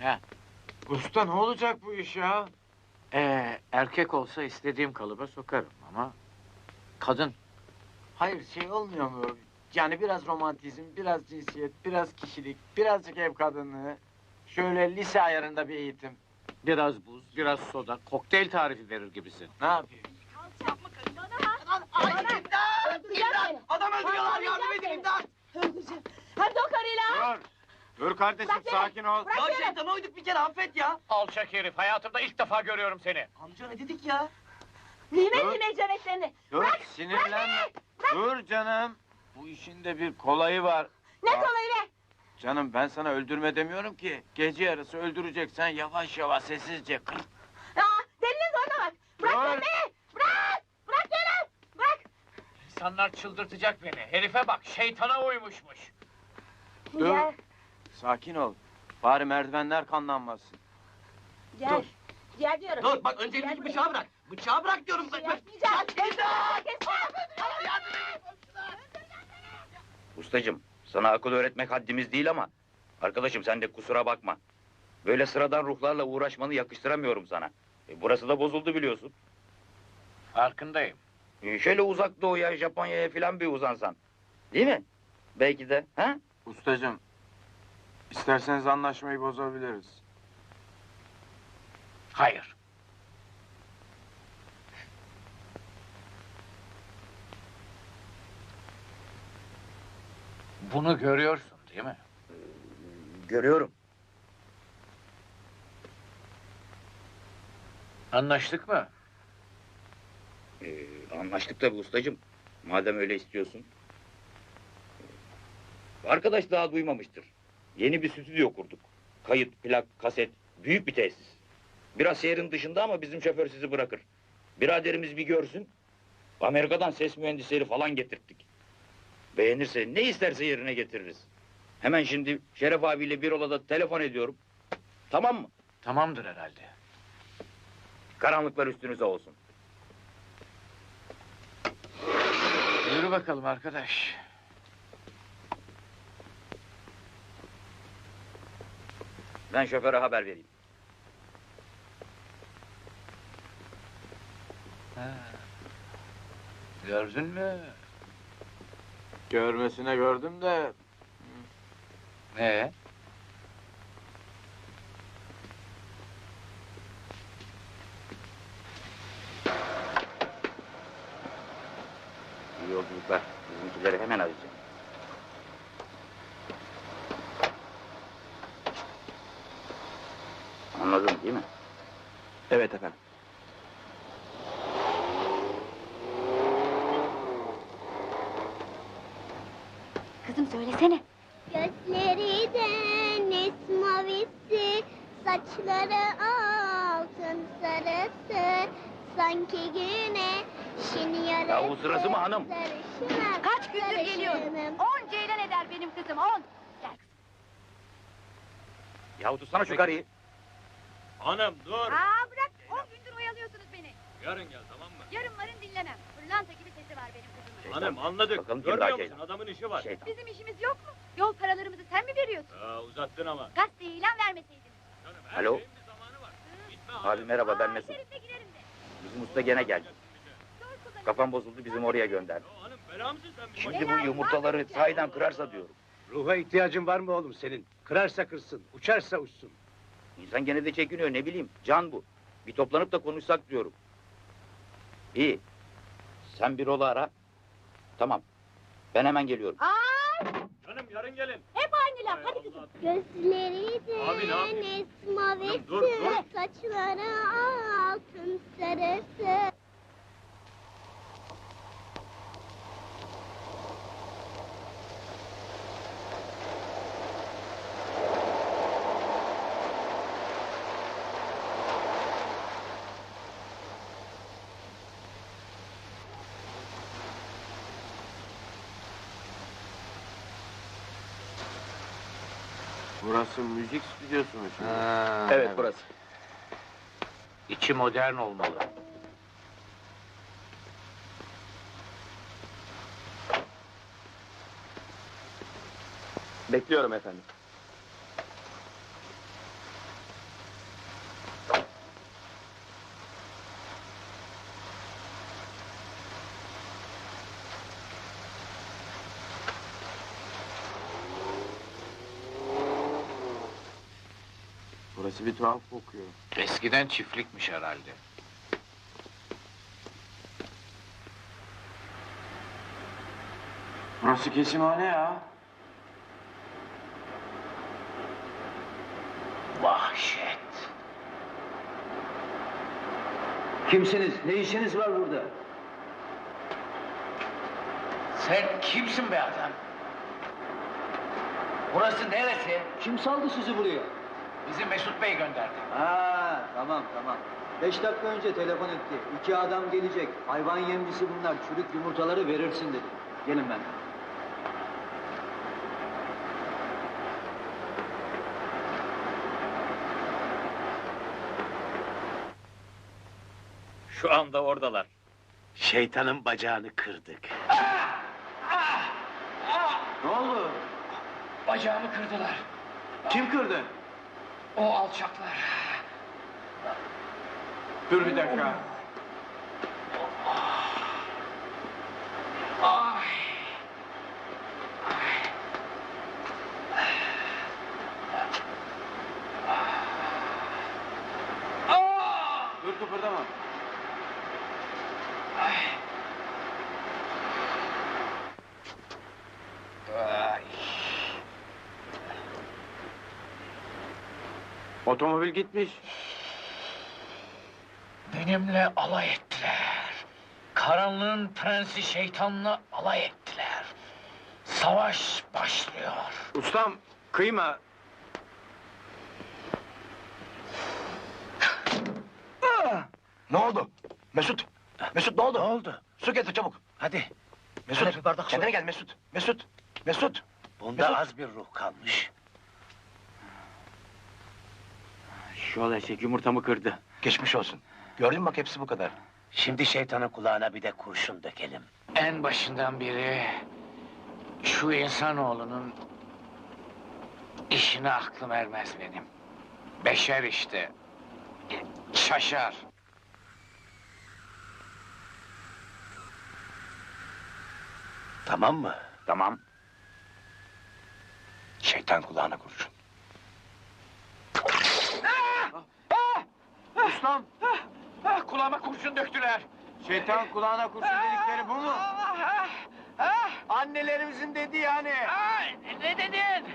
He. Usta ne olacak bu iş ya? Ee, erkek olsa istediğim kalıba sokarım ama... Kadın. Hayır şey olmuyor mu? Yani biraz romantizm, biraz cinsiyet, biraz kişilik, birazcık ev kadınlığı. Şöyle lise ayarında bir eğitim. Biraz buz, biraz soda, kokteyl tarifi verir gibisin. Ne yapayım? Ay imdat! İmdat! Adam öldürüyorlar yardım edin imdat! Öldüreceğim. Hem de o karıyla. Dur. Dur kardeşim Bırak sakin ol. Bırak Ya beni. şeytana uyduk bir kere affet ya! Alçak herif, hayatımda ilk defa görüyorum seni. Amca ne dedik ya? Nimet Dur. nimet cömertlerini. Dur Bırak. sinirlenme. Dur canım. Bu işin de bir kolayı var. Ne Aa. kolayı be? Canım ben sana öldürme demiyorum ki. Gece yarısı öldüreceksen yavaş yavaş sessizce kır. Aa, delinin zoruna bak. Bırak Dur. beni. Bırak. Bırak beni. Bırak. İnsanlar çıldırtacak beni. Herife bak, şeytana uymuşmuş. Dur. Gel. Sakin ol. Bari merdivenler kanlanmasın. Gel. Dur. Gel diyorum. Dur bak önce elindeki bıçağı bırak. Bıçağı bırak diyorum. buraya. Bak, Yapmayacağım. İmdat! Ustacım, sana akıl öğretmek haddimiz değil ama... ...arkadaşım sen de kusura bakma. Böyle sıradan ruhlarla uğraşmanı yakıştıramıyorum sana. E, burası da bozuldu biliyorsun. Farkındayım. E, şöyle uzak doğuya, Japonya'ya falan bir uzansan. Değil mi? Belki de, ha? Ustacım, isterseniz anlaşmayı bozabiliriz. Hayır. Bunu görüyorsun değil mi? Görüyorum. Anlaştık mı? E, anlaştık tabii ustacım. Madem öyle istiyorsun. E, Arkadaş daha duymamıştır. Yeni bir stüdyo kurduk. Kayıt, plak, kaset, büyük bir tesis. Biraz şehrin dışında ama bizim şoför sizi bırakır. Biraderimiz bir görsün. Amerika'dan ses mühendisleri falan getirttik. Beğenirse ne isterse yerine getiririz. Hemen şimdi Şeref abiyle bir odada telefon ediyorum. Tamam mı? Tamamdır herhalde. Karanlıklar üstünüze olsun. Yürü bakalım arkadaş. Ben şoföre haber vereyim. Ha. Gördün mü? Görmesine gördüm de Ne? İyi yolculuklar. Bizimkileri hemen arayacağım. Anladın değil mi? Evet efendim. Kızım söylesene. Gözleri de mavisi, saçları altın sarısı, sanki güneşin yarısı. Ya sırası mı hanım? Sarışınım, Kaç gündür sarışınım. geliyorum. On ceylan eder benim kızım on. Gel kızım. Ya tutsana şu karıyı. Hanım dur. Aa bırak. On gündür oyalıyorsunuz beni. Yarın gel tamam mı? Yarın varın dinlemem. Pırlanta gibi sesi var benim kızımın. Şeytan. Hanım anladık. Bakalım kim Görmüyor daha musun? şeytan. Adamın işi var. Şeytan. Bizim işimiz yok mu? Yol paralarımızı sen mi veriyorsun? Aa, uzattın ama. Gazeteye ilan vermeseydin. Canım, her Alo. şeyin bir zamanı var. Gitme Abi merhaba ben Aa, Mesut. şerifte girerim de. Bizim usta gene geldi. Zor kullanırım. Kafam bozuldu bizim oraya gönderdi. Ya hanım bela mısın sen? Şimdi bu yumurtaları sahiden kırarsa diyorum. Ruha ihtiyacın var mı oğlum senin? Kırarsa kırsın, uçarsa uçsun. İnsan gene de çekiniyor ne bileyim. Can bu. Bir toplanıp da konuşsak diyorum. İyi. Sen bir ola ara. Tamam. Ben hemen geliyorum. Aa, Canım yarın gelin. hep aynı laf. Hadi kızım. Gözleri de Abi ne mavisi, Dur, dur. saçları altın sarısı. Burası müzik stüdyosu mu şimdi? Evet burası. İçi modern olmalı. Bekliyorum efendim. Burası bir tuhaf kokuyor. Eskiden çiftlikmiş herhalde. Burası kesimhane ya. Vahşet. Kimsiniz? Ne işiniz var burada? Sen kimsin be adam? Burası neresi? Kim saldı sizi buraya? Bizi Mesut Bey gönderdi. Ha, tamam tamam. Beş dakika önce telefon etti. İki adam gelecek. Hayvan yemcisi bunlar. Çürük yumurtaları verirsin dedi. Gelin ben. Şu anda oradalar. Şeytanın bacağını kırdık. Ne oldu? Bacağımı kırdılar. Kim kırdı? O alçaklar. Dur bir dakika. Ay. Dur kıpırdama. Ay. Otomobil gitmiş. Benimle alay ettiler. Karanlığın prensi şeytanla alay ettiler. Savaş başlıyor. Ustam kıyma. Ne oldu? Mesut. Mesut ne oldu? Ne oldu? Su getir çabuk. Hadi. Mesut. Hadi bir bardak su. Kendine gel Mesut. Mesut. Mesut. Bunda Mesut. az bir ruh kalmış. Şu eşek yumurtamı kırdı. Geçmiş olsun. Gördün mü bak hepsi bu kadar. Şimdi şeytanın kulağına bir de kurşun dökelim. En başından beri şu insanoğlunun işine aklım ermez benim. Beşer işte. Şaşar. Tamam mı? Tamam. Şeytan kulağına kurşun. Ustam Ah, kulağıma kurşun döktüler. şeytan kulağına kurşun dedikleri bu mu? Annelerimizin dediği yani. Ay, ne dedin?